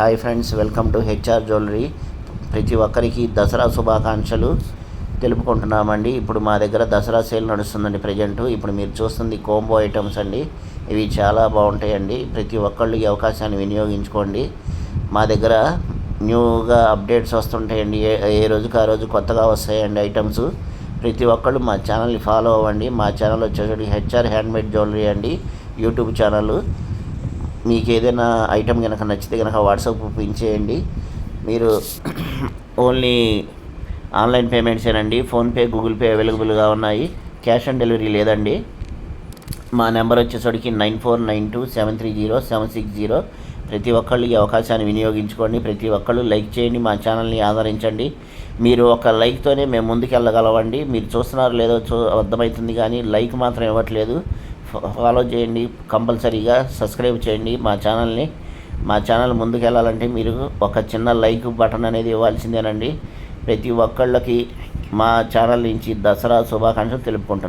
Hi friends welcome to HR jewellery. ప్రతి ఒక్కరికి దసరా శుభాకాంక్షలు తెలుపుకుంటున్నామండి. ఇప్పుడు మా దగ్గర దసరా సేల్ నడుస్తుందండి ప్రజెంట్. ఇప్పుడు మీరు చూస్తుంది కోంబో ఐటమ్స్ అండి. ఇవి చాలా బాగుంటాయండి. ప్రతి ఒక్కళ్ళు ఈ అవకాశాన్ని వినియోగించుకోండి. మా దగ్గర న్యూగా అప్డేట్స్ వస్తుంటాయండి. ఏ ఏ రోజుకి ఆ రోజు కొత్తగా వస్తాయండి ఐటమ్స్. ప్రతి ఒక్కళ్ళు మా ఛానల్ని ఫాలో అవ్వండి. మా ఛానల్ వచ్చేసరికి హెచ్ఆర్ హ్యాండ్మేడ్ జ్యువెలరీ అండి. YouTube channel. మీకు ఏదైనా ఐటెం కనుక నచ్చితే కనుక వాట్సాప్ చేయండి. మీరు ఓన్లీ ఆన్లైన్ పేమెంట్సేనండి ఫోన్పే గూగుల్ పే అవైలబుల్గా ఉన్నాయి. క్యాష్ ఆన్ డెలివరీ లేదండి. మా నెంబర్ వచ్చేసరికి nine four nine two seven three zero seven six zero. ప్రతి ఒక్కళ్ళు ఈ అవకాశాన్ని వినియోగించుకోండి. ప్రతి ఒక్కళ్ళు లైక్ చేయండి. మా ఛానల్ని ఆదరించండి. మీరు ఒక లైక్తోనే మేము ముందుకు వెళ్ళగలవండి మీరు చూస్తున్నారు లేదో చూ అర్థమవుతుంది కానీ లైక్ మాత్రం ఇవ్వట్లేదు. ఫాలో చేయండి కంపల్సరీగా సబ్స్క్రైబ్ చేయండి మా ఛానల్ని. మా ఛానల్ ముందుకు వెళ్ళాలంటే మీరు ఒక చిన్న లైక్ బటన్ అనేది ఇవ్వాల్సిందేనండి. ప్రతి ఒక్కళ్ళకి మా ఛానల్ నుంచి దసరా శుభాకాంక్షలు తెలుపుకుంటున్నాను